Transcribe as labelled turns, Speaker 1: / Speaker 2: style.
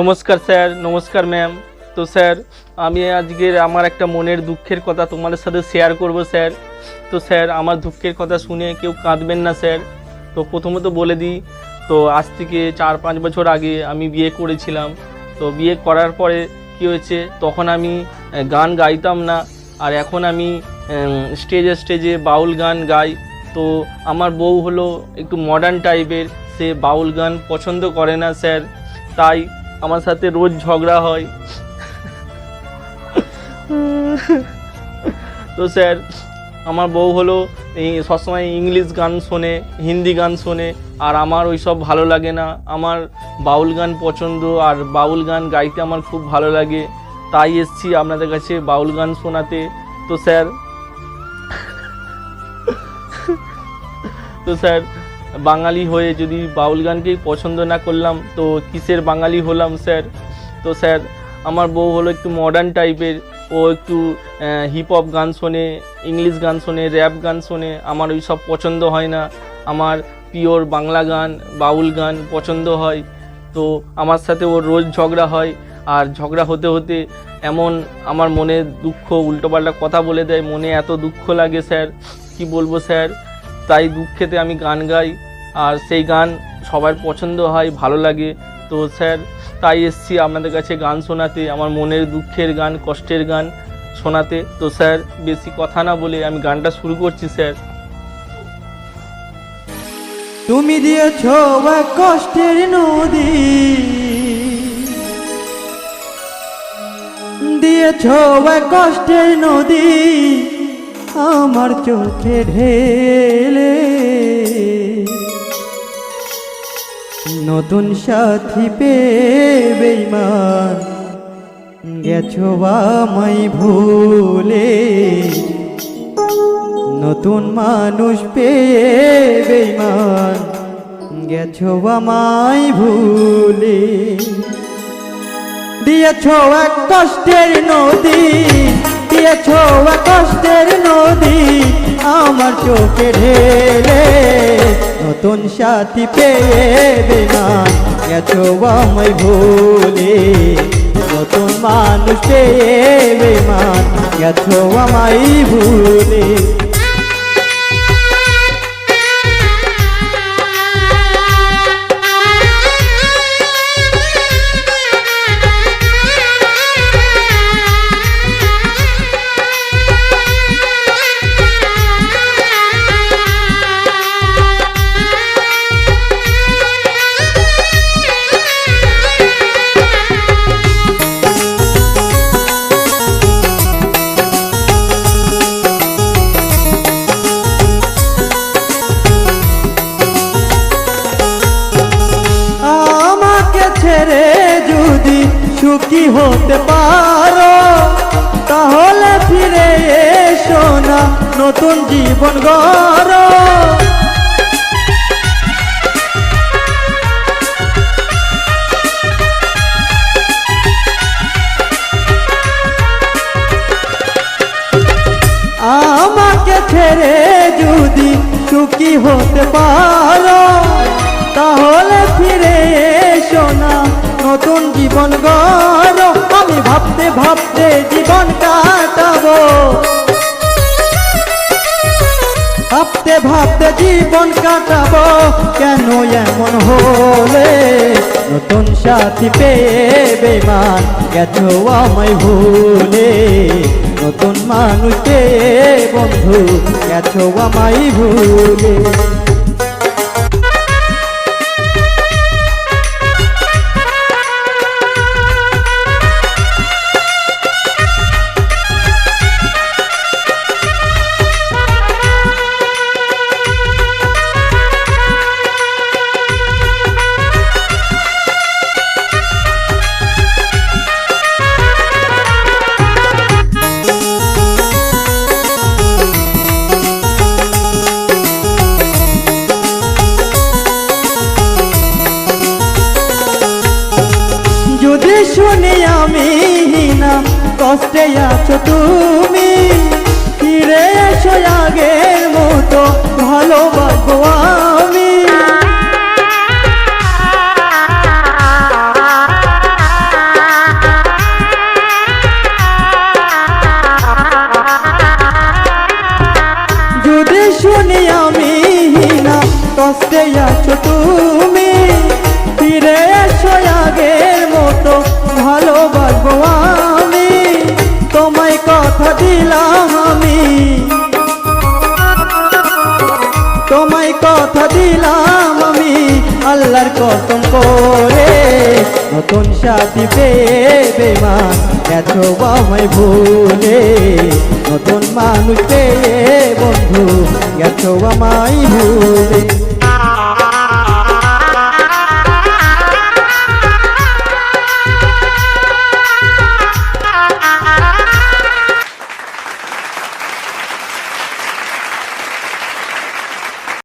Speaker 1: নমস্কার স্যার, নমস্কার ম্যাম তো স্যার, আমি আজকের আমার একটা মনের দুঃখের কথা তোমাদের সাথে শেয়ার করব স্যার। তো স্যার, আমার দুঃখের কথা শুনে কেউ কাঁদবেন না স্যার। তো প্রথমত বলে দিই, তো আজ থেকে চার পাঁচ বছর আগে আমি বিয়ে করেছিলাম। তো বিয়ে করার পরে কী হয়েছে, তখন আমি গান গাইতাম না। আর এখন আমি স্টেজে স্টেজে বাউল গান গাই। তো আমার বউ হলো একটু মডার্ন টাইপের সে বাউল গান পছন্দ করে না স্যার। তাই আমার সাথে রোজ ঝগড়া হয়। তো স্যার, আমার বউ হলো সবসময় ইংলিশ গান শোনে, হিন্দি গান শোনে, আর আমার ওই সব ভালো লাগে না। আমার বাউল গান পছন্দ, আর বাউল গান গাইতে আমার খুব ভালো লাগে। তাই এসছি আপনাদের কাছে বাউল গান শোনাতে। তো স্যার তো স্যার বাঙালি হয়ে যদি বাউল গানকেই পছন্দ না করলাম, তো কিসের বাঙালি হলাম স্যার? তো স্যার, আমার বউ হলো একটু মডার্ন টাইপের ও একটু হিপ হপ গান শোনে ইংলিশ গান শোনে র্যাপ গান শোনে, আমার ওই সব পছন্দ হয় না। আমার পিওর বাংলা গান, বাউল গান পছন্দ হয়। তো আমার সাথে ওর রোজ ঝগড়া হয়। আর ঝগড়া হতে হতে এমন আমার মনে দুঃখ, উল্টোপাল্টা কথা বলে দেয়। মনে এত দুঃখ লাগে স্যার। কি বলব স্যার? তাই দুঃখেতে আমি গান গাই। আর সেই গান সবার পছন্দ হয়, ভালো লাগে। তো স্যার, তাই এসছি আপনাদের কাছে গান শোনাতে। আমার মনের দুঃখের গান, কষ্টের গান শোনাতে। তো স্যার, বেশি কথা না বলে আমি গানটা শুরু করছি, স্যার।
Speaker 2: তুমি দিয়েছ এক কষ্টের নদী, দিয়েছ এক কষ্টের নদী আমার চোখে ঢেলে। নতুন সাথী পেয়ে বেইমান গেছো আমায় ভুলে। নতুন মানুষ পেয়ে বেইমান গেছো আমায় ভুলে। দিয়েছ এক কষ্টের নদী দিয়েছ কষ্টের নদী, আমার চোখে ঢেলে নতুন সাথী পেয়ে বেমান গেছো আমায় ভুলে। নতুন মানুষ পেয়ে বেমান গেছো আমায় ভুলে। সুখী হতে পারো? তাহলে ফিরে এসো না, নতুন জীবন গড়ো। আমাকে ছেড়ে যদি সুখী হতে পারো, তাহলে ফিরে এসো না, নতুন জীবন আমি ভাবতে জীবন কাটাবো। ভাবতে ভাবতে জীবন কাটাবো। কেন এমন হলে? নতুন সাথী পেয়ে বেমান গেছো আমায় ভুলে। নতুন মানুষ পেয়ে বন্ধু গেছো আমায় ভুলে। আমি কষ্টে আছো তুমি। ফিরে এসো আগের মতো ভালোবাসো আমি। যদি শুনি আমি না, কষ্টে আছো তুমি আল্লাহর কসম করে নতুন সাথী পেয়ে বেমান এত আমায় ভুলে নতুন মানুষ পেয়ে বন্ধু, এত আমায় ভুলে।